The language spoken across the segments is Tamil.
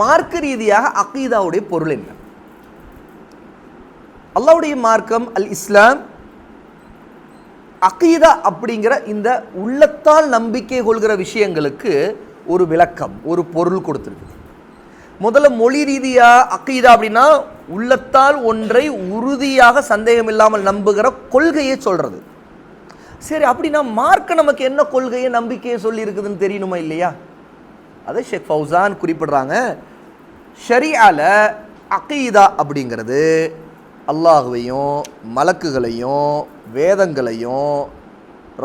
மார்க்க ரீதியாக அகீதாவுடைய பொருள் என்ன? அல்லாவுடைய மார்க்கம் அல் இஸ்லாம் அகீதா அப்படிங்கிற இந்த உள்ளத்தால் நம்பிக்கை கொள்கிற விஷயங்களுக்கு ஒரு விளக்கம் ஒரு பொருள் கொடுத்துருக்கு. முதல்ல மொழி ரீதியா அக்கீதா அப்படின்னா உள்ளத்தால் ஒன்றை உறுதியாக சந்தேகம் இல்லாமல் நம்புகிற கொள்கையை சொல்கிறது சரி அப்படின்னா மார்க்க நமக்கு என்ன கொள்கையை நம்பிக்கையை சொல்லியிருக்குதுன்னு தெரியணுமா இல்லையா? அதை ஷேக் ஃபௌசான் குறிப்பிடுறாங்க. ஷரியால அகீதா அப்படிங்கிறது அல்லாஹுவையும் மலக்குகளையும் வேதங்களையும்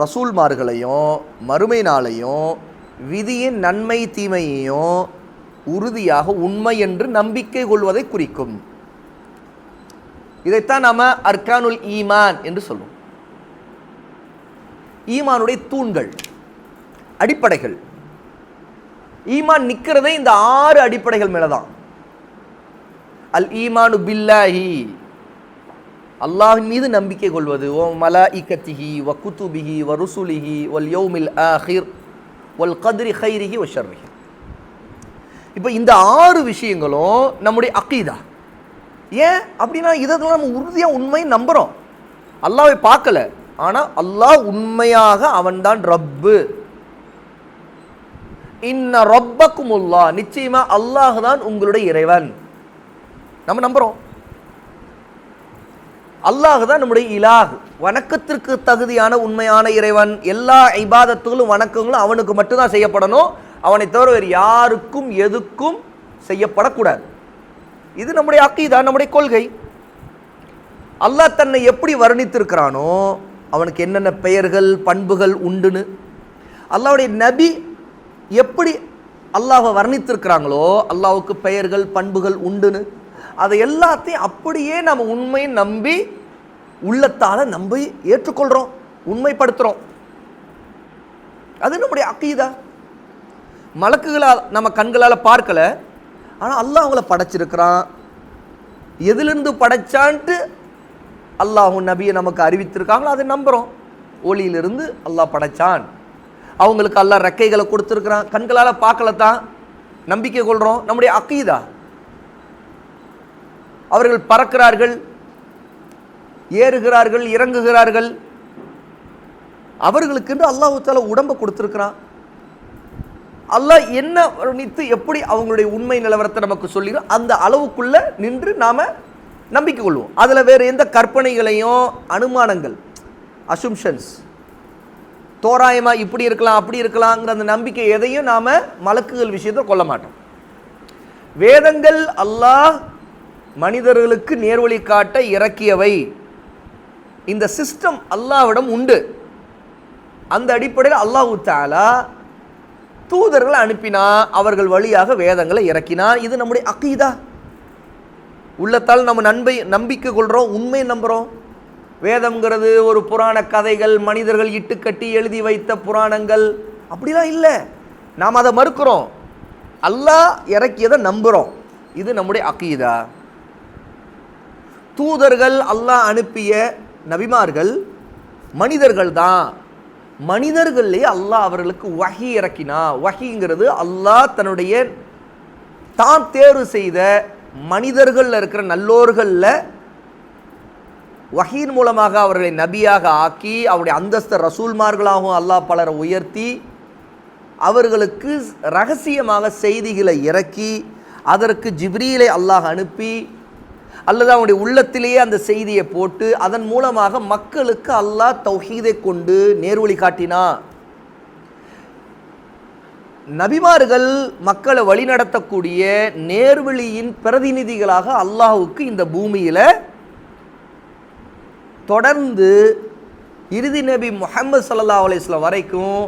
ரசூல்மார்களையும் மறுமை நாளையும் விதியின் நன்மை தீமையையும் உறுதியாக உண்மை என்று நம்பிக்கை கொள்வதை குறிக்கும். இதைத்தான் நாம் அர்கானுல் ஈமான் என்று சொல்லுவோம். ஈமானுடைய தூண்கள் அடிப்படைகள். ஈமான் நிற்கிறதே இந்த ஆறு அடிப்படைகள் மேலே தான் அல் ஈமானு பில்லாஹி. அல்லாஹின் மீது நம்பிக்கை கொள்வது ஓ மலா இக்கத்திஹி வ குத்துபிஹி வ ருசுலிஹி ஒல் யோமில் ஆஹிர் ஒல் கதிரி ஹைரிஹி ஒ ஷர்ரிஹி. இப்போ இந்த ஆறு விஷயங்களும் நம்முடைய அக்கீதா ஏன்? அப்படின்னா இதெல்லாம் நம்ம உறுதியாக உண்மையும் நம்புகிறோம் அல்லாவை பார்க்கல. ஆனால் அல்லாஹ் உண்மையாக அவன்தான் ரப்பு. இன்ன ரப்பக்குமுல்லா. நிச்சயமா அல்லாஹ் தான் உங்களுடைய இறைவன். நம்ம நம்புறோம். அல்லாஹ் தான் நம்முடைய இலாஹ். வணக்கத்திற்கு தகுதியான உண்மையான இறைவன். எல்லா ஐபாதத்துகளும் வணக்கங்களும் அவனுக்கு மட்டும்தான் செய்யப்படணும். அவனை தவிர வேறு யாருக்கும் எதுக்கும் செய்யப்படக்கூடாது. இது நம்முடைய அக்கீதா நம்முடைய கொள்கை. அல்லாஹ் தன்னை எப்படி வர்ணித்திருக்கிறானோ அவனுக்கு என்னென்ன பெயர்கள் பண்புகள் உண்டுன்னு. அல்லாவுடைய நபி எப்படி அல்லாஹை வர்ணித்திருக்கிறாங்களோ அல்லாவுக்கு பெயர்கள் பண்புகள் உண்டுன்னு அதை எல்லாத்தையும் அப்படியே நம்ம உண்மையை நம்பி உள்ளத்தால் நம்பி ஏற்றுக்கொள்கிறோம் உண்மைப்படுத்துகிறோம் அது நம்முடைய அக்கீதா மலக்குகளால் நம்ம கண்களால் பார்க்கல ஆனால் அல்லாஹ் அவங்கள படைச்சிருக்கிறான். எதிலிருந்து படைச்சான்ட்டு அல்லாஹும் நபியை நமக்கு அறிவித்திருக்காங்களோ அதை நம்புகிறோம் ஒளியிலிருந்து அல்லாஹ் படைச்சான். அவங்களுக்கு அல்லா ரெக்கைகளை கொடுத்துருக்குறான். கண்களால் பார்க்கல தான் நம்பிக்கை கொள்கிறோம் நம்முடைய அக்கீதா அவர்கள் பறக்கிறார்கள் ஏறுகிறார்கள் இறங்குகிறார்கள். அவர்களுக்கென்று அல்லாஹு தால உடம்பை கொடுத்துருக்குறான். அல்லாஹ் என்ன வர்ணித்து எப்படி அவங்களுடைய உண்மை நிலவரத்தை நமக்கு சொல்லிடும் அந்த அளவுக்குள்ள நின்று நாம் நம்பிக்கை கொள்வோம். அதில் வேறு எந்த கற்பனைகளையும் அனுமானங்கள் அசும்ஷன்ஸ் தோராயமாக இப்படி இருக்கலாம் அப்படி இருக்கலாங்கிற அந்த நம்பிக்கை எதையும் நாம் மலக்குகள் விஷயத்தை கொள்ள மாட்டோம். வேதங்கள் அல்லாஹ் மனிதர்களுக்கு நேர்வழி காட்ட இறக்கியவை. இந்த சிஸ்டம் அல்லாஹ்விடம் உண்டு. அந்த அடிப்படையில் அல்லாஹு தாலா தூதர்களை அனுப்பினா அவர்கள் வழியாக வேதங்களை இறக்கினார் இது நம்முடைய அக்கீதா உள்ளத்தால் நம்ம நண்பை நம்பிக்கை கொள்கிறோம் உண்மை நம்புகிறோம் வேதம்ங்கிறது ஒரு புராண கதைகள் மனிதர்கள் இட்டுக்கட்டி எழுதி வைத்த புராணங்கள். அப்படிலாம் இல்லை. நாம் அதை மறுக்கிறோம். அல்லாஹ் இறக்கியதை நம்புகிறோம் இது நம்முடைய அக்கீதா தூதர்கள் அல்லாஹ் அனுப்பிய நபிமார்கள் மனிதர்கள் தான். மனிதர்கள்லேயே அல்லாஹ் அவர்களுக்கு வகி இறக்கினா வகிங்கிறது அல்லாஹ் தன்னுடைய தான் தேர்வு செய்த மனிதர்களில் இருக்கிற நல்லோர்களில் வஹீன் மூலமாக அவர்களை நபியாக ஆக்கி அவருடைய அந்தஸ்த ரசூல்மார்களாகவும் அல்லாஹ் பலரை உயர்த்தி அவர்களுக்கு ரகசியமாக செய்திகளை இறக்கி அதற்கு ஜிப்ரீலை அல்லாஹ் அனுப்பி அல்லது அவனுடைய உள்ளத்திலேயே அந்த செய்தியை போட்டு அதன் மூலமாக மக்களுக்கு அல்லாஹ் தௌஹீதை கொண்டு நேர்வழி காட்டினா. நபிமார்கள் மக்களை வழிநடத்தக்கூடிய நேர்வழியின் பிரதிநிதிகளாக அல்லாஹுக்கு இந்த பூமியில் தொடர்ந்து இறுதி நபி முஹம்மது சல்லா அலிஸ்லாம் வரைக்கும்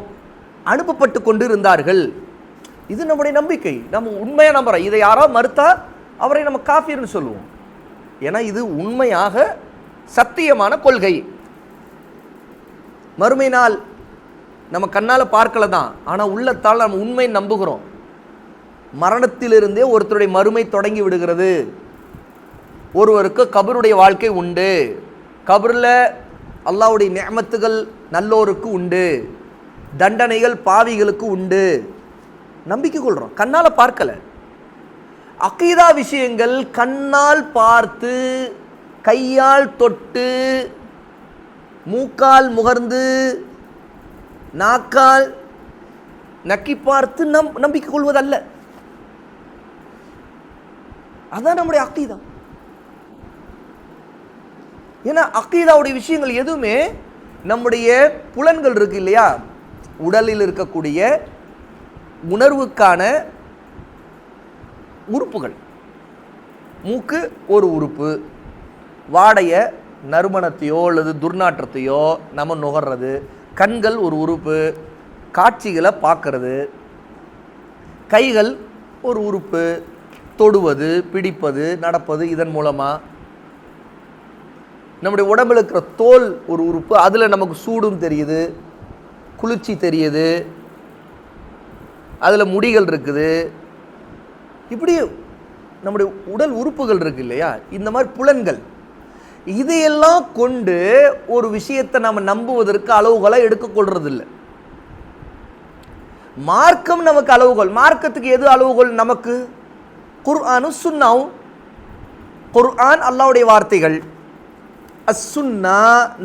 அனுப்பப்பட்டு கொண்டு இருந்தார்கள் இது நம்முடைய நம்பிக்கை. நம்ம உண்மையாக நம்புறோம். இதை யாரோ மறுத்தா அவரை நம்ம காஃபிர்னு சொல்லுவோம். ஏன்னா இது உண்மையாக சத்தியமான கொள்கை. மறுமை நாள் நம்ம கண்ணால் பார்க்கல தான் ஆனால் உள்ளத்தால் நம்ம உண்மை நம்புகிறோம். மரணத்திலிருந்தே ஒருத்தருடைய மறுமை தொடங்கி விடுகிறது. ஒருவருக்கு கபருடைய வாழ்க்கை உண்டு. கபரில் அல்லாவுடைய நியமத்துகள் நல்லோருக்கு உண்டு. தண்டனைகள் பாவிகளுக்கு உண்டு. நம்பிக்கை கொள்கிறோம் கண்ணால் பார்க்கலை. அக்கீதா விஷயங்கள் கண்ணால் பார்த்து கையால் தொட்டு மூக்கால் முகர்ந்து நாக்கால் நக்கி பார்த்து நம் நம்பிக்கை கொள்வதல்ல. அதான் நம்முடைய அக்கீதா ஏன்னா அக்கீதாவுடைய விஷயங்கள் எதுவுமே நம்முடைய புலன்கள் இருக்கு இல்லையா? உடலில் இருக்கக்கூடிய உணர்வுக்கான உறுப்புகள். மூக்கு ஒரு உறுப்பு. வாடைய நறுமணத்தையோ அல்லது துர்நாற்றத்தையோ நம்ம நுகர்றது. கண்கள் ஒரு உறுப்பு. காட்சிகளை பார்க்கறது. கைகள் ஒரு உறுப்பு. தொடுவது பிடிப்பது நடப்பது இதன் மூலமாக நம்முடைய உடம்புல இருக்கிற தோல் ஒரு உறுப்பு அதில் நமக்கு சூடும் தெரியுது குளிர்ச்சி தெரியுது அதில் முடிகள் இருக்குது. இப்படி நம்முடைய உடல் உறுப்புகள் இருக்கு இல்லையா? இந்த மாதிரி புலன்கள். இதையெல்லாம் கொண்டு ஒரு விஷயத்தை நம்ம நம்புவதற்கு அளவுகளாக எடுக்கக்கொள்றதில்லை மார்க்கம் நமக்கு அளவுகோல். மார்க்கத்துக்கு எது அளவுகோல்? நமக்கு குர்ஆனும் சுன்னாவும். குர்ஆன் அல்லாவுடைய வார்த்தைகள். அஸ்ஸுன்னா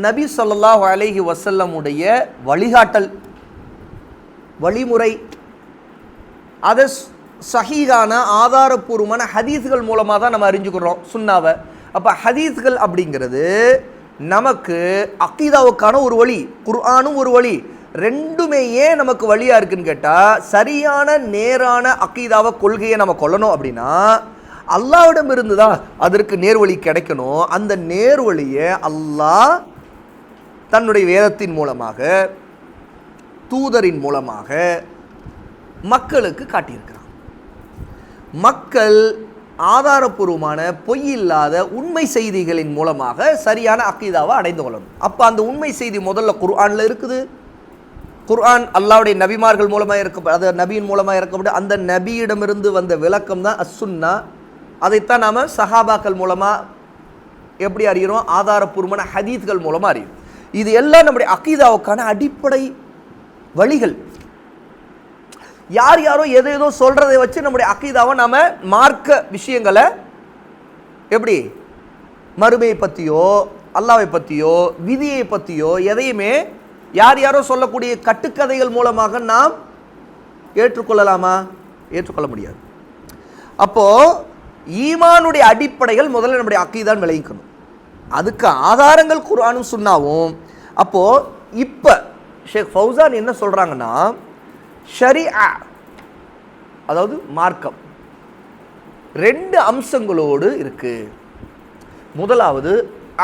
நபி ஸல்லல்லாஹு அலைஹி வசல்லமுடைய வழிகாட்டல் வழிமுறை. அதை சஹீகான ஆதாரப்பூர்வமான ஹதீஸ்கள் மூலமாக தான் நம்ம அறிஞ்சுக்கிறோம் சுன்னாவை. அப்போ ஹதீஸ்கள் அப்படிங்கிறது நமக்கு அக்கீதாவுக்கான ஒரு வழி குர்ஆனும் ஒரு வழி. ரெண்டுமே ஏன் நமக்கு வழியாக இருக்குன்னு கேட்டால் சரியான நேரான அக்கீதாவை கொள்கையை நம்ம கொள்ளணும் அப்படின்னா அல்லாவிடம் இருந்து தான் அதற்கு நேர்வழி கிடைக்கணும். அந்த நேர்வழியை அல்லாஹ் தன்னுடைய வேதத்தின் மூலமாக தூதரின் மூலமாக மக்களுக்கு காட்டியிருக்கிறான். மக்கள் ஆதாரப்பூர்வமான பொய் இல்லாத உண்மை செய்திகளின் மூலமாக சரியான அக்கீதாவை அடைந்து கொள்ளணும். அப்போ அந்த உண்மை செய்தி முதல்ல குர்ஆனில் இருக்குது. குர்ஆன் அல்லாவுடைய நபிமார்கள் மூலமாக இருக்க அது நபியின் மூலமாக இருக்கப்பட்டு அந்த நபியிடமிருந்து வந்த விளக்கம் தான் அஸ்ஸுன்னா அதைத்தான் நாம் சஹாபாக்கள் மூலமாக எப்படி அறிகிறோம்? ஆதாரப்பூர்வமான ஹதீத்கள் மூலமாக அறியும் இது எல்லாம் நம்முடைய அக்கீதாவுக்கான அடிப்படை வழிகள். யார் யாரோ எதை ஏதோ சொல்கிறதை வச்சு நம்முடைய அக்கீதாவை நாம் மார்க்க விஷயங்களை எப்படி? மறுமையை பற்றியோ அல்லாவை பற்றியோ விதியை பற்றியோ எதையுமே யார் யாரோ சொல்லக்கூடிய கட்டுக்கதைகள் மூலமாக நாம் ஏற்றுக்கொள்ளலாமா? ஏற்றுக்கொள்ள முடியாது. அப்போது ஈமானுடைய அடிப்படைகள் முதல்ல நம்முடைய அக்கீதான் விளைவிக்கணும். அதுக்கு ஆதாரங்கள் குரானும் சுன்னாவும். அப்போது இப்போ ஷேக் ஃபௌசான் என்ன சொல்கிறாங்கன்னா ஷரி அதாவது மார்க்கம் ரெண்டு அம்சங்களோடு இருக்குது முதலாவது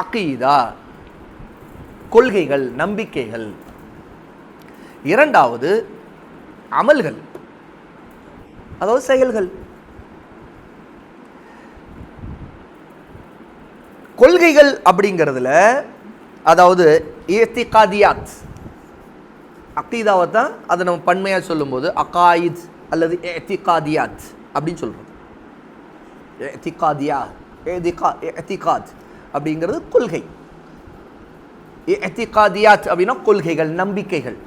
அக்கீதா கொள்கைகள் நம்பிக்கைகள். இரண்டாவது அமல்கள் அதாவது செயல்கள். கொள்கைகள் அப்படிங்கிறதுல அதாவது ஏத்திகாதியாத் அக்கீதாவை தான் அதை நம்ம பன்மையாக சொல்லும்போது அகாயித் அல்லது ஏத்திகாதியாத் அப்படின்னு சொல்கிறோம் ஏத்திகாதியா ஏதிகா ஏத்திகாத் அப்படிங்கிறது கொள்கை. எத்திகாதியாத் அப்படின்னா கொள்கைகள் நம்பிக்கைகள்.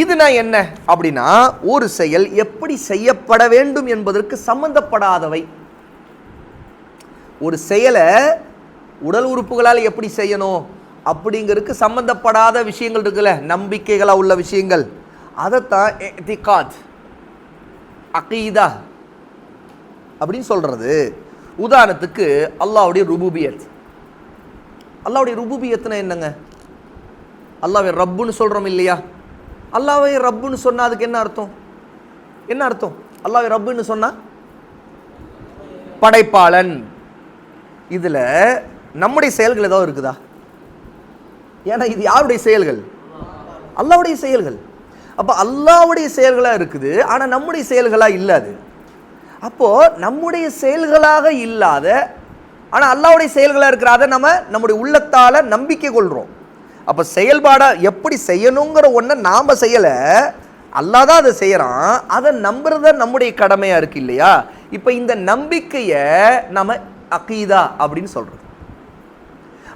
இதுனா என்ன அப்படின்னா ஒரு செயல் எப்படி செய்யப்பட வேண்டும் என்பதற்கு சம்பந்தப்படாதவை ஒரு செயலை உடல் உறுப்புகளால் எப்படி செய்யணும் அப்படிங்கிறதுக்கு சம்மந்தப்படாத விஷயங்கள் இருக்குல்ல நம்பிக்கைகளாக உள்ள விஷயங்கள். அதைத்தான் எத்திகாத் அகீதா அப்படின்னு சொல்கிறது உதாரணத்துக்கு அல்லாவுடைய ருபூபியத். அல்லாவுடைய ருபூபியத்னா என்னங்க? அல்லாவை ரப்புன்னு சொல்கிறோம் இல்லையா? அல்லாவை ரப்புன்னு சொன்னால் அதுக்கு என்ன அர்த்தம்? என்ன அர்த்தம்? அல்லாவை ரப்புன்னு சொன்னால் படைப்பாளன். இதில் நம்முடைய செயல்கள் ஏதாவது இருக்குதா? ஏன்னா இது யாருடைய செயல்கள்? அல்லாவுடைய செயல்கள். அப்போ அல்லாவுடைய செயல்களாக இருக்குது ஆனால் நம்முடைய செயல்களாக இல்லாது. அப்போது நம்முடைய செயல்களாக இல்லாத ஆனால் அல்லாவுடைய செயல்களாக இருக்கிற அதை நம்ம நம்முடைய உள்ளத்தால் நம்பிக்கை கொள்கிறோம் அப்போ செயல்பாடாக எப்படி செய்யணுங்கிற ஒன்றை நாம் செய்யலை. அல்லா தான் அதை செய்கிறான் அதை நம்புறத நம்முடைய கடமையாக இருக்கு இல்லையா? இப்போ இந்த நம்பிக்கையை நம்ம அகீதா அப்படின்னு சொல்கிறது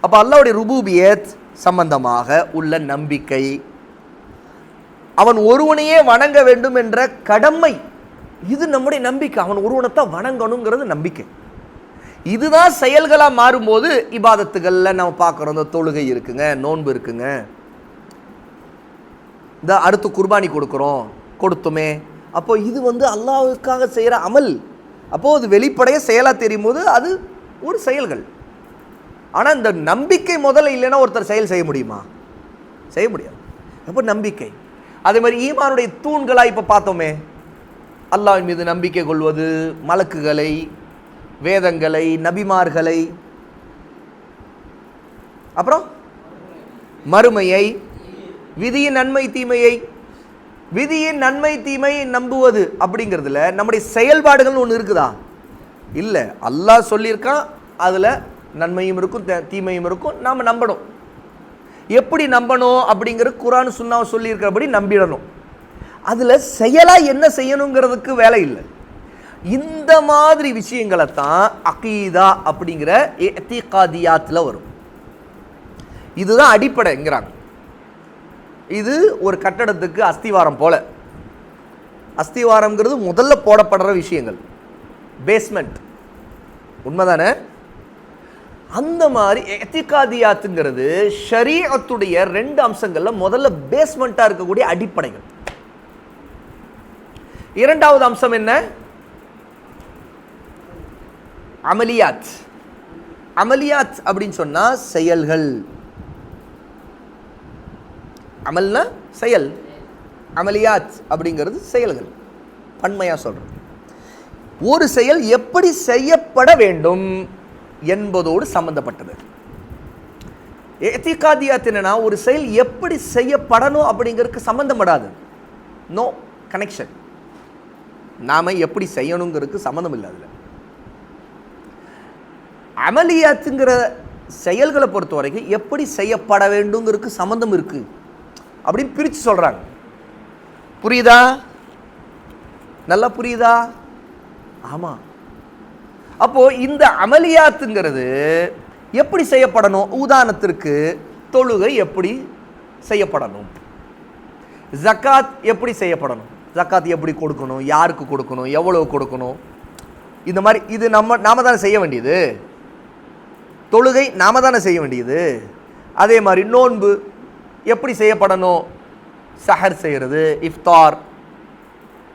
அப்போ அல்லாவுடைய ருபூபியத் சம்பந்தமாக உள்ள நம்பிக்கை அவன் ஒருவனையே வணங்க வேண்டும் என்ற கடமை இது நம்முடைய நம்பிக்கை. அவன் ஒருவனைத்தான் வணங்கணுங்கிறது நம்பிக்கை. இதுதான் செயல்களாக மாறும்போது இபாதத்துகளில் நம்ம பார்க்குறோம். இந்த தொழுகை இருக்குங்க நோன்பு இருக்குங்க. இந்த அடுத்து குர்பானி கொடுக்குறோம் கொடுத்துமே. அப்போ இது வந்து அல்லாவுக்காக செய்கிற அமல். அப்போது அது வெளிப்படைய செயலாக தெரியும் போது அது ஒரு செயல்கள். ஆனால் இந்த நம்பிக்கை முதல்ல இல்லைன்னா ஒருத்தர் செயல் செய்ய முடியுமா? செய்ய முடியாது. அப்போ நம்பிக்கை. அதே மாதிரி ஈமானுடைய தூண்களாக இப்போ பார்த்தோமே. அல்லாவின் மீது நம்பிக்கை கொள்வது மலக்குகளை வேதங்களை நபிமார்களை. அப்புறம் மறுமையை விதியின் நன்மை தீமையை. விதியின் நன்மை தீமையை நம்புவது அப்படிங்கிறதுல நம்முடைய செயல்பாடுகள் ஒன்று இருக்குதா? இல்லை. அல்லாஹ் சொல்லியிருக்கான் அதில் நன்மையும் இருக்கும் தீமையும் இருக்கும் நாம் நம்பணும். எப்படி நம்பணும் அப்படிங்கிற குரான் சுண்ணாவை சொல்லியிருக்கிறபடி நம்பிடணும். அதில் செயலாக என்ன செய்யணுங்கிறதுக்கு வேலை இல்லை. இந்த மாதிரி விஷயங்களை தான் அகீதா அப்படிங்கிற எத்திகாதியாத்தில் வரும். இதுதான் அடிப்படைங்கிறாங்க. இது ஒரு கட்டடத்துக்கு அஸ்திவாரம் போல. அஸ்திவாரம்ங்கிறது முதல்ல போடப்படுற விஷயங்கள். பேஸ்மெண்ட் உண்மைதானே? அந்த மாதிரி எத்திகாதியாத்துங்கிறது ஷரீஅத்துடைய ரெண்டு அம்சங்களில் முதல்ல பேஸ்மெண்ட்டாக இருக்கக்கூடிய அடிப்படைகள். இரண்டாவது அம்சம் என்ன? அமலியாத். அமலியாத் அப்படின்னு சொன்னால் செயல்கள். அமல்னா செயல். அமலியாத் அப்படிங்கிறது செயல்கள். பன்மையாக சொல்கிறோம் ஒரு செயல் எப்படி செய்யப்பட வேண்டும் என்பதோடு சம்பந்தப்பட்டது. எத்திகாதியாத் என்னன்னா ஒரு செயல் எப்படி செய்யப்படணும் அப்படிங்கிறதுக்கு சம்மந்தப்படாது நோ கனெக்ஷன் நாம எப்படி செய்யணுங்கிறதுக்கு சம்மந்தம் இல்லை அதில். அமலியாத்துங்கிற செயல்களை பொறுத்த வரைக்கும் எப்படி செய்யப்பட வேண்டுங்கிறதுக்கு சம்மந்தம் இருக்குது அப்படின்னு பிரித்து சொல்கிறாங்க புரியுதா? நல்லா புரியுதா? ஆமாம் அப்போது இந்த அமலியாத்துங்கிறது எப்படி செய்யப்படணும்? உதாரணத்திற்கு தொழுகை எப்படி செய்யப்படணும்? ஜக்காத் எப்படி செய்யப்படணும்? ஜக்காத் எப்படி கொடுக்கணும்? யாருக்கு கொடுக்கணும்? எவ்வளோ கொடுக்கணும்? இந்த மாதிரி இது நம்ம நாம தானே செய்ய வேண்டியது. தொழுகை நாம தானே செய்ய வேண்டியது. அதே மாதிரி நோன்பு எப்படி செய்யப்படணும்? சஹர் செய்கிறது இஃப்தார்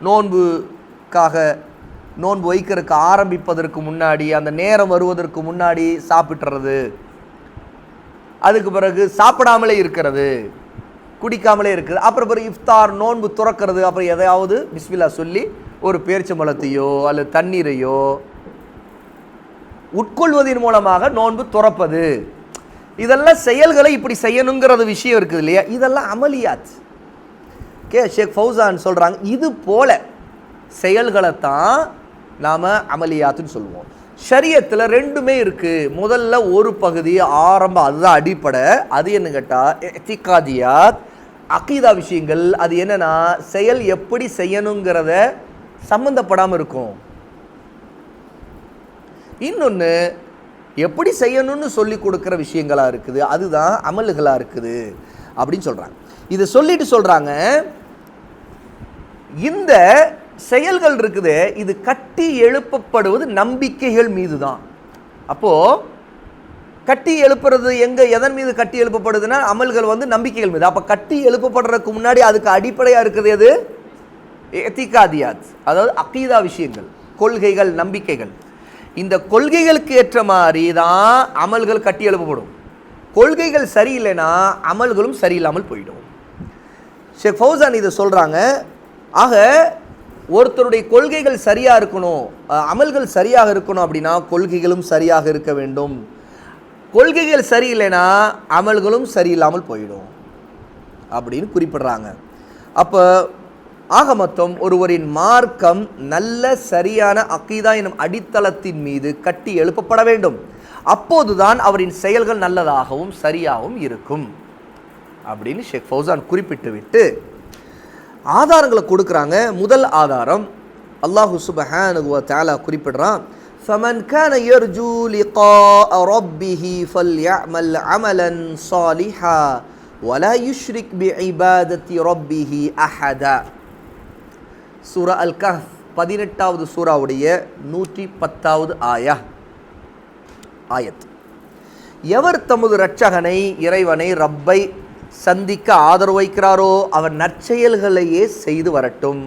நோன்புக்காக நோன்பு வைக்கிறதுக்கு ஆரம்பிப்பதற்கு முன்னாடி அந்த நேரம் வருவதற்கு முன்னாடி சாப்பிட்றது அதுக்கு பிறகு சாப்பிடாமலே இருக்கிறது குடிக்காமலே இருக்குது அப்புறம் பிறகு இஃப்தார் நோன்பு துறக்கிறது அப்புறம் எதையாவது பிஸ்மில்லா சொல்லி ஒரு பேரிச்சம்பழத்தையோ அல்லது தண்ணீரையோ உட்கொள்வதன் மூலமாக நோன்பு துறப்பது. இதெல்லாம் செயல்களை இப்படி செய்யணுங்கிறது விஷயம் இருக்குது இல்லையா? இதெல்லாம் அமலியாத் கே ஷேக் ஃபௌசான் சொல்கிறாங்க இது போல செயல்களை தான் நாம் அமலியாத்துன்னு சொல்லுவோம். ஷரியத்தில் ரெண்டுமே இருக்குது முதல்ல ஒரு பகுதி ஆரம்பம் அதுதான் அடிப்படை. அது என்ன கேட்டால் எத்திகாதியாத் அகீதா விஷயங்கள். அது என்னன்னா செயல் எப்படி செய்யணுங்கிறத சம்மந்தப்படாமல் இருக்கும். இன்னொன்று எப்படி செய்யணும்னு சொல்லி கொடுக்குற விஷயங்களாக இருக்குது? அதுதான் அமல்களாக இருக்குது அப்படின்னு சொல்கிறாங்க இதை சொல்லிட்டு சொல்கிறாங்க இந்த செயல்கள் இருக்குது இது கட்டி எழுப்பப்படுவது நம்பிக்கைகள் மீது தான் அப்போது கட்டி எழுப்புறது எங்கே எதன் மீது கட்டி எழுப்பப்படுதுன்னா அமல்கள் வந்து நம்பிக்கைகள் மீது. அப்போ கட்டி எழுப்பப்படுறதுக்கு முன்னாடி அதுக்கு அடிப்படையாக இருக்குது எது? எத்திகாதியாத் அதாவது அக்கீதா விஷயங்கள் கொள்கைகள் நம்பிக்கைகள். இந்த கொள்கைகளுக்கு ஏற்ற மாதிரி தான் அமல்கள் கட்டி எழுப்பப்படும். கொள்கைகள் சரியில்லைன்னா அமல்களும் சரியில்லாமல் போயிடும். ஷேக் ஃபௌசான் இதை சொல்கிறாங்க ஆக ஒருத்தருடைய கொள்கைகள் சரியாக இருக்கணும் அமல்கள் சரியாக இருக்கணும் அப்படின்னா கொள்கைகளும் சரியாக இருக்க வேண்டும். கொள்கைகள் சரியில்லைன்னா அமல்களும் சரியில்லாமல் போயிடும். அப்படின்னு குறிப்பிடுறாங்க. அப்போ ஆக மொத்தம் ஒருவரின் மார்க்கம் நல்ல சரியான அக்கீதா எனும் அடித்தளத்தின் மீது கட்டி எழுப்பப்பட வேண்டும் அப்போதுதான் அவரின் செயல்கள் நல்லதாகவும் சரியாகவும் இருக்கும் அப்படின்னு ஷேக் ஃபௌசான் குறிப்பிட்டு விட்டு ஆதாரங்களை கொடுக்குறாங்க முதல் ஆதாரம் அல்லாஹு சுபஹானஹு வ தஆலா குறிப்பிடுறான் فمن كان يرجو لقاء ربه فليعمل عملا صالحا ولا يشرك بعبادة ربه أحدا சூரா அல் கஹ் பதினெட்டாவது சூறாவுடைய நூற்றி பத்தாவது ஆயா ஆயத். எவர் தமது இரட்சகனை இறைவனை ரப்பை சந்திக்க ஆதரவு வைக்கிறாரோ அவர் நற்செயல்களையே செய்து வரட்டும்.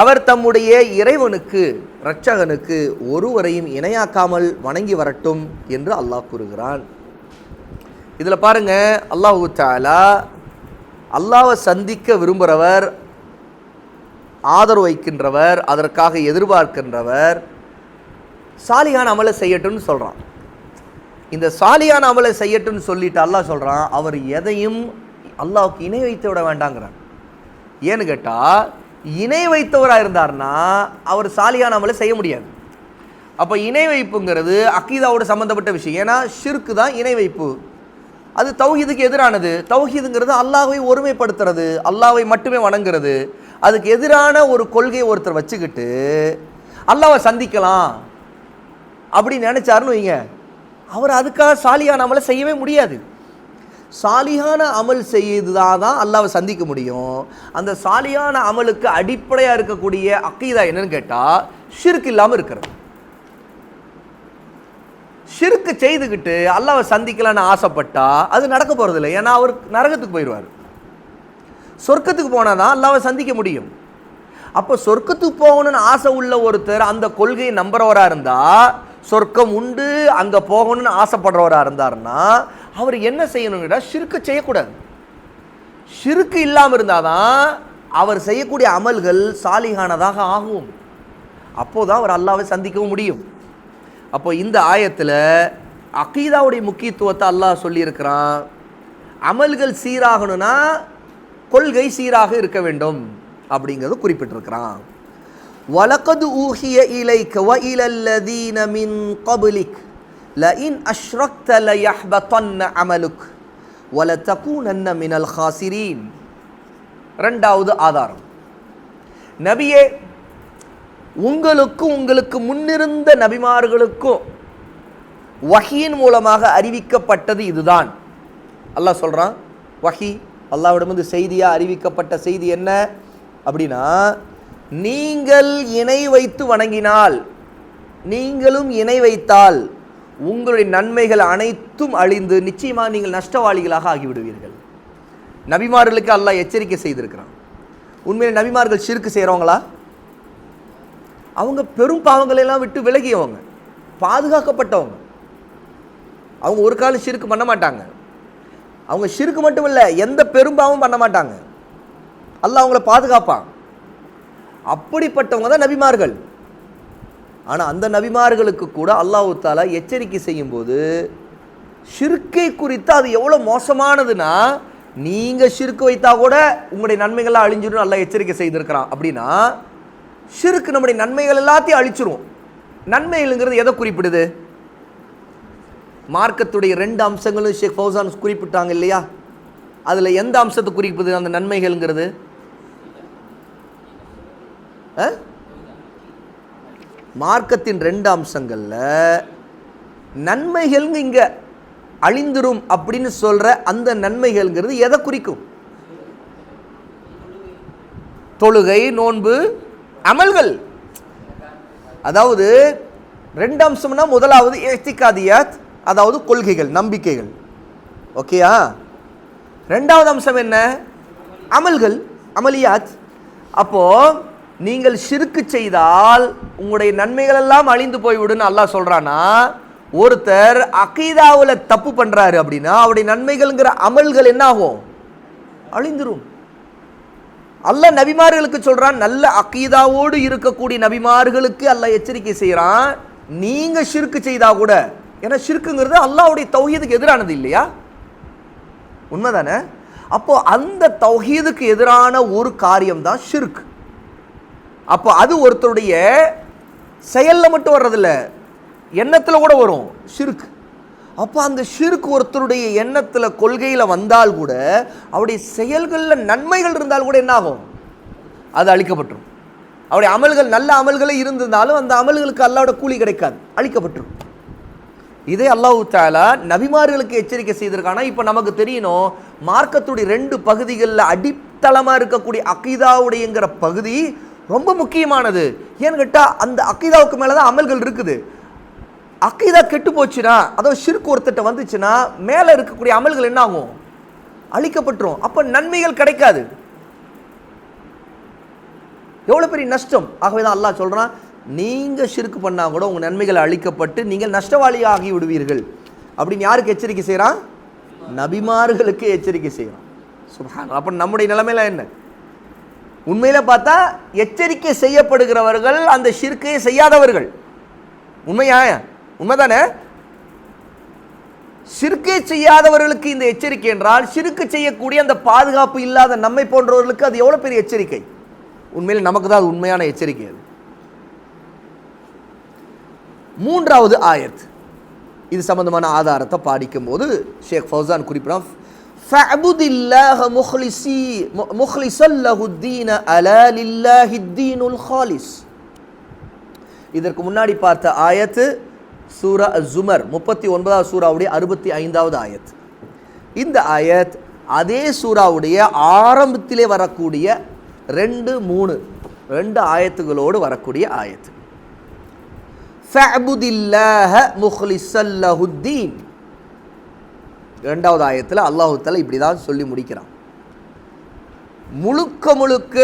அவர் தம்முடைய இறைவனுக்கு இரட்சகனுக்கு ஒருவரையும் இணையாக்காமல் வணங்கி வரட்டும் என்று அல்லாஹ் கூறுகிறான். இதில் பாருங்க அல்லாஹு தாலா அல்லாவை சந்திக்க விரும்புகிறவர் ஆதரவு வைக்கின்றவர் அதற்காக எதிர்பார்க்கின்றவர் சாலியான அமலை செய்யட்டும்னு சொல்கிறான் இந்த சாலியான அமலை செய்யட்டும்னு சொல்லிட்டு அல்லாஹ் சொல்கிறான் அவர் எதையும் அல்லாவுக்கு இணை வைத்து விட வேண்டாங்கிறான். ஏன்னு கேட்டால் இணை வைத்தவராக இருந்தார்னா அவர் சாலியான அமலை செய்ய முடியாது. அப்போ இணை வைப்புங்கிறது அக்கீதாவோட சம்மந்தப்பட்ட விஷயம். ஏன்னா ஷிர்க்கு தான் இணை வைப்பு. அது தௌஹீதுக்கு எதிரானது. தௌஹீதுங்கிறது அல்லாஹை ஒருமைப்படுத்துறது அல்லாவை மட்டுமே வணங்குறது. அதுக்கு எதிரான ஒரு கொள்கையை ஒருத்தர் வச்சுக்கிட்டு அல்லாவை சந்திக்கலாம். அப்படி நினைச்சாருன்னு வைங்க. அவர் அதுக்காக சாலியான அமலை செய்யவே முடியாது. சாலியான அமல் செய்ததாக தான் அல்லாவை சந்திக்க முடியும். அந்த சாலியான அமலுக்கு அடிப்படையாக இருக்கக்கூடிய அக்கீதா என்னன்னு கேட்டால் ஷிர்க் இல்லாமல் இருக்கிறது. ஷிர்க்கு செய்துக்கிட்டு அல்லாவை சந்திக்கலான்னு ஆசைப்பட்டா அது நடக்க போகிறதில்ல ஏன்னா அவர் நரகத்துக்கு போயிடுவார் சொர்க்கத்துக்கு போனால் தான் அல்லாவை சந்திக்க முடியும். அப்போ சொர்க்கத்துக்கு போகணும்னு ஆசை உள்ள ஒருத்தர் அந்த கொள்கையை நம்புறவராக இருந்தால் சொர்க்கம் உண்டு அங்கே போகணும்னு ஆசைப்படுறவராக இருந்தாருன்னா அவர் என்ன செய்யணும்னா ஷிர்க்கு செய்யக்கூடாது. சிறுக்கு இல்லாமல் இருந்தால் தான் அவர் செய்யக்கூடிய அமல்கள் சாலிகானதாக ஆகும். அப்போதான் அவர் அல்லாவை சந்திக்கவும் முடியும். அப்போ இந்த ஆயத்தில் அகீதாவுடைய முக்கியத்துவத்தை அல்லாஹ் சொல்லியிருக்கிறான். அமல்கள் சீராகணும்னா கொள்கை சீராக இருக்க வேண்டும் அப்படிங்கிறது குறிப்பிட்டிருக்கிறான். வலக்கது ஊகிய இலைக்க வ இலல்லதீன மின் கபுலிக் லஇன் அஷ்ரக்த லயஹ்பதன்ன அமலுக் வல தகுனன்ன மினல் ஹாசிரீன். ரெண்டாவது ஆதாரம். நபியே உங்களுக்கும் உங்களுக்கு முன்னிருந்த நபிமார்களுக்கும் வஹியின் மூலமாக அறிவிக்கப்பட்டது இதுதான். அல்லாஹ் சொல்கிறான் வஹி அல்லாவிடமிருந்து செய்தியாக அறிவிக்கப்பட்ட செய்தி என்ன? அப்படின்னா நீங்கள் இணை வைத்து வணங்கினால் நீங்களும் இணை வைத்தால் உங்களுடைய நன்மைகள் அனைத்தும் அழிந்து நிச்சயமாக நீங்கள் நஷ்டவாளிகளாக ஆகிவிடுவீர்கள். நபிமார்களுக்கு அல்லாஹ் எச்சரிக்கை செய்திருக்கிறான். உண்மையில் நபிமார்கள் சிறுக்கு செய்கிறவங்களா அவங்க பெரும் பாவங்களை எல்லாம் விட்டு விலகியவங்க பாதுகாக்கப்பட்டவங்க. அவங்க ஒரு காலம் சிறுக்கு பண்ண மாட்டாங்க. அவங்க சிறுக்கு மட்டும் இல்லை எந்த பெரும்பாவும் பண்ண மாட்டாங்க. அல்ல அவங்கள பாதுகாப்பான். அப்படிப்பட்டவங்க தான் நபிமார்கள். ஆனால் அந்த நபிமார்களுக்கு கூட அல்லாஹ் தாலா எச்சரிக்கை செய்யும்போது ஷிர்கை குறித்து அது எவ்வளோ மோசமானதுன்னா நீங்கள் ஷிர்க்கு வைத்தா கூட உங்களுடைய நன்மைகள்லாம் அழிஞ்சிடும் நல்லா எச்சரிக்கை செய்திருக்கிறான். அப்படின்னா ஷிருக்கு நம்முடைய நன்மைகள் எல்லாத்தையும் அழிச்சிரும். நன்மைகள்ங்கிறது எதை குறிப்பிடுது? மார்க்கத்துடைய ரெண்டு அம்சங்களும் ஷேக் ஃபௌசான் குறிப்பிட்டாங்க இல்லையா? அதில் எந்த அம்சத்தை குறிப்பது அந்த நன்மைகள்ங்கிறது. ஆ? மார்க்கத்தின் ரெண்டு அம்சங்களில் நன்மைகள்னு இங்கே அழிந்துரும் அப்படின்னு சொல்கிற அந்த நன்மைகள்ங்கிறது எதை குறிக்கும்? தொழுகை நோன்பு அமல்கள். அதாவது ரெண்டு அம்சம்னா முதலாவது ஏத்திகாதியாத் அதாவது கொள்கைகள் நம்பிக்கைகள். ஓகேயா ரெண்டாவது அம்சம் என்ன? அமல்கள் அமலியாத் அப்போது நீங்கள் சிறுக்கு செய்தால் உங்களுடைய நன்மைகள் எல்லாம் அழிந்து போய்விடுன்னு அல்லாஹ் சொல்கிறான்னா ஒருத்தர் அகீதாவில் தப்பு பண்ணுறாரு அப்படின்னா அவருடைய நன்மைகள்ங்கிற அமல்கள் என்ன ஆகும் அழிந்துரும். அல்ல நபிமார்களுக்கு சொல்கிறான் நல்ல அக்கீதாவோடு இருக்கக்கூடிய நபிமார்களுக்கு அல்ல எச்சரிக்கை செய்கிறான் நீங்கள் சிறுக்கு செய்தால் கூட. ஏன்னா ஷிர்க்குங்கிறது அல்லாவுடைய தௌஹீதுக்கு எதிரானது இல்லையா? உண்மைதானே? அப்போ அந்த தௌஹீதுக்கு எதிரான ஒரு காரியம் தான் ஷிர்க் அப்போ அது ஒருத்தருடைய செயலில் மட்டும் வர்றதில்ல எண்ணத்தில் கூட வரும் ஷிர்க் அப்போ அந்த ஷிர்க் ஒருத்தருடைய எண்ணத்தில் கொள்கையில் வந்தால் கூட அவருடைய செயல்களில் நன்மைகள் இருந்தால் கூட என்ன ஆகும் அது அழிக்கப்பட்டுரும். அவருடைய அமல்கள் நல்ல அமல்களே இருந்திருந்தாலும் அந்த அமல்களுக்கு அல்லாவோட கூலி கிடைக்காது அழிக்கப்பட்டுரும். இதே அல்லாஹு தாலா நபிமார்களுக்கு எச்சரிக்கை செய்திருக்கானா? இப்போ நமக்கு தெரியணும் மார்க்கத்துடைய ரெண்டு பகுதிகளில் அடித்தளமாக இருக்கக்கூடிய அகிதாவுடையங்கிற பகுதி ரொம்ப முக்கியமானது. ஏன்னு கேட்டால் அந்த அக்கீதாவுக்கு மேலே தான் அமல்கள் இருக்குது. அக்கீதா கெட்டு போச்சுன்னா அதோ சிறுக்கு ஒருத்தட்ட வந்துச்சுன்னா மேலே இருக்கக்கூடிய அமல்கள் என்ன ஆகும்? அழிக்கப்பட்டுரும். அப்போ நன்மைகள் கிடைக்காது. எவ்வளோ பெரிய நஷ்டம்? ஆகவே தான் அல்லாஹ் சொல்கிறான் நீங்கள் சிறுக்கு பண்ணால் கூட உங்கள் நன்மைகள் அழிக்கப்பட்டு நீங்கள் நஷ்டவாளியாகி விடுவீர்கள். அப்படின்னு யாருக்கு எச்சரிக்கை செய்கிறான் நபிமார்களுக்கு எச்சரிக்கை செய்கிறான் சுபான் அப்போ நம்முடைய நிலைமையில என்ன? உண்மையில் பார்த்தா எச்சரிக்கை செய்யப்படுகிறவர்கள் அந்த சிறுக்கையை செய்யாதவர்கள். உண்மையா? உண்மைதானே? சிறுக்கை செய்யாதவர்களுக்கு இந்த எச்சரிக்கை என்றால் சிறுக்கு செய்யக்கூடிய அந்த பாதுகாப்பு இல்லாத நம்மை போன்றவர்களுக்கு அது எவ்வளோ பெரிய எச்சரிக்கை? உண்மையில் நமக்கு தான் அது உண்மையான எச்சரிக்கை அது. மூன்றாவது ஆயத் இது சம்பந்தமான ஆதாரத்தை பாடிக்கும் போது ஷேக் ஃபௌசான் குறிப்பிடான் فَاعْبُدِ اللَّهَ مُخْلِصِي مُخْلِصًا لَهُ الدِّينَ أَلَا لِلَّهِ الدِّينُ الْخَالِصُ இதற்கு முன்னாடி பார்த்த ஆயத்து சூரா ஜுமர் முப்பத்தி ஒன்பதாவது சூறாவுடைய அறுபத்தி ஐந்தாவது ஆயத் இந்த ஆயத் அதே சூறாவுடைய ஆரம்பத்திலே வரக்கூடிய ரெண்டு மூணு ரெண்டு ஆயத்துகளோடு வரக்கூடிய ஆயத்து ஃபஅபுதில்லாஹ முஹ்லிஸல் இரண்டாவது ஆயத்தில் அல்லாஹு தஆலா இப்படி தான் சொல்லி முடிக்கிறான். முழுக்க முழுக்க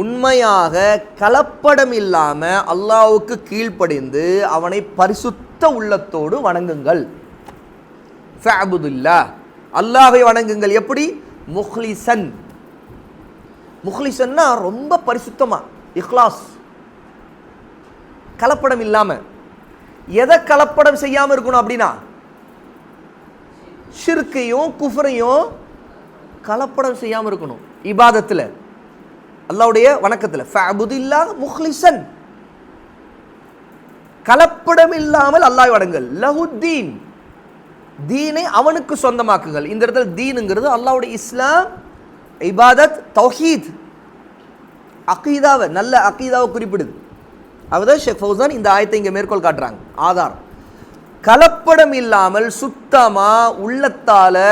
உண்மையாக கலப்படம் இல்லாமல் அல்லாவுக்கு கீழ்ப்படிந்து அவனை பரிசுத்த உள்ளத்தோடு வணங்குங்கள். ஃபஅபுதுல்லா அல்லாஹை வணங்குங்கள். எப்படி? முஹ்லிசன். முஹ்லிசன்னா ரொம்ப பரிசுத்தமா இஹ்லாஸ். கலப்படம் இல்லாமல் எதை கலப்படம் செய்யாம இருக்கணும் அப்படின்னா? ஷிர்கையும் குஃபரையும் கலப்படம் செய்யாம இருக்கணும். இபாதத்துல. அல்லாவுடைய வணக்கத்துல. ஃபஅபுதில்லா முஹ்லிசன். கலப்படம் இல்லாமல் அல்லாஹ் வடங்கள் லஹுத்தீன். தீனை அவனுக்கு சொந்தமாக்குங்கள். இந்த இடத்துல தீனுங்கிறது அல்லாவுடைய இஸ்லாம் இபாதத் தௌஹீத். அகீதாவை நல்ல அகீதாவை குறிப்பிடுது. அவதான் ஷேக் ஃபௌசான் இந்த ஆயத்தை இங்கே மேற்கோள் காட்டுறாங்க. ஆதாரம் கலப்படம் இல்லாமல் சுத்தமாக உள்ளத்தால்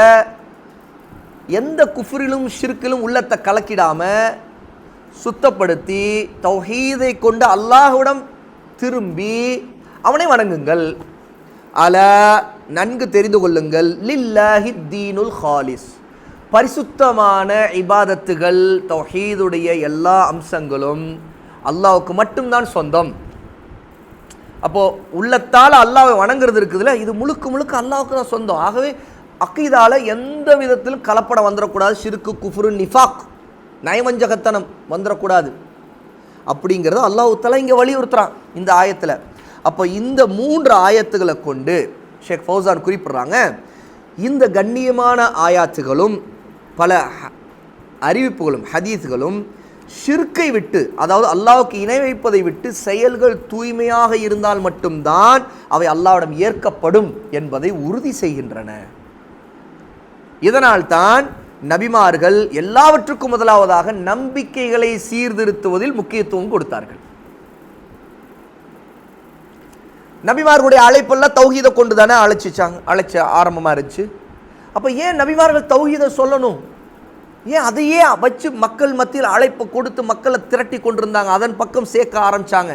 எந்த குஃபுரிலும் ஷிர்க்கிலும் உள்ளத்தை கலக்கிடாமல் சுத்தப்படுத்தி தௌஹீதை கொண்டு அல்லாஹுடம் திரும்பி அவனை வணங்குங்கள். அல நன்கு தெரிந்து கொள்ளுங்கள். லில்லாஹி தீனுல் ஹாலிஸ் பரிசுத்தமான இபாதத்துகள் தௌஹீதுடைய எல்லா அம்சங்களும் அல்லாவுக்கு மட்டும்தான் சொந்தம். அப்போது உள்ளத்தால் அல்லாவை வணங்குறது இருக்குதுல்ல இது முழுக்க முழுக்க அல்லாவுக்கு தான் சொந்தம். ஆகவே அக்கீதால் எந்த விதத்திலும் கலப்படம் வந்துடக்கூடாது சிறுக்கு குஃபுரு நிஃபாக் நயவஞ்சகத்தனம் வந்துடக்கூடாது அப்படிங்கிறத அல்லாஹ் தலை இங்கே வலியுறுத்துகிறான் இந்த ஆயத்தில். அப்போ இந்த மூன்று ஆயத்துகளை கொண்டு ஷேக் ஃபௌசான் குறிப்பிட்றாங்க இந்த கண்ணியமான ஆயாத்துகளும் பல ஹ- அறிவிப்புகளும் ஹதீஸ்களும் ஷிர்க்கை விட்டு அதாவது அல்லாவுக்கு இணை வைப்பதை விட்டு செயல்கள் தூய்மையாக இருந்தால் மட்டும்தான் அவை அல்லாவிடம் ஏற்கப்படும் என்பதை உறுதி செய்கின்றன. இதனால்தான் நபிமார்கள் எல்லாவற்றுக்கும் முதலாவதாக நம்பிக்கைகளை சீர்திருத்துவதில் முக்கியத்துவம் கொடுத்தார்கள். நபிமார்களுடைய அழைப்பெல்லாம் தௌஹீதை கொண்டு தானே அழைச்சிச்சாங்க அழைச்ச ஆரம்பமாக இருந்துச்சு. அப்போ ஏன் நபிமார்கள் தௌஹீதை சொல்லணும்? ஏன் அதையே வச்சு மக்கள் மத்தியில் அழைப்பு கொடுத்து மக்களை திரட்டி கொண்டிருந்தாங்க. அதன் பக்கம் சேர்க்க ஆரம்பித்தாங்க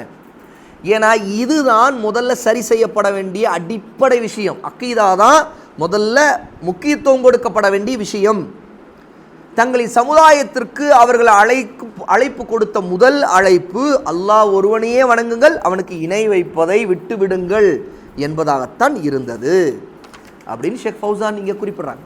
ஏன்னா இதுதான் முதல்ல சரி செய்யப்பட வேண்டிய அடிப்படை விஷயம். அக்கீதா தான் முதல்ல முக்கியத்துவம் கொடுக்கப்பட வேண்டிய விஷயம். தங்களின் சமுதாயத்திற்கு அவர்கள் அழைப்பு அழைப்பு கொடுத்த முதல் அழைப்பு அல்லாஹ் ஒருவனையே வணங்குங்கள் அவனுக்கு இணை வைப்பதை விட்டுவிடுங்கள் என்பதாகத்தான் இருந்தது. அப்படின்னு ஷேக் ஃபௌசான் இங்கே குறிப்பிட்றாங்க.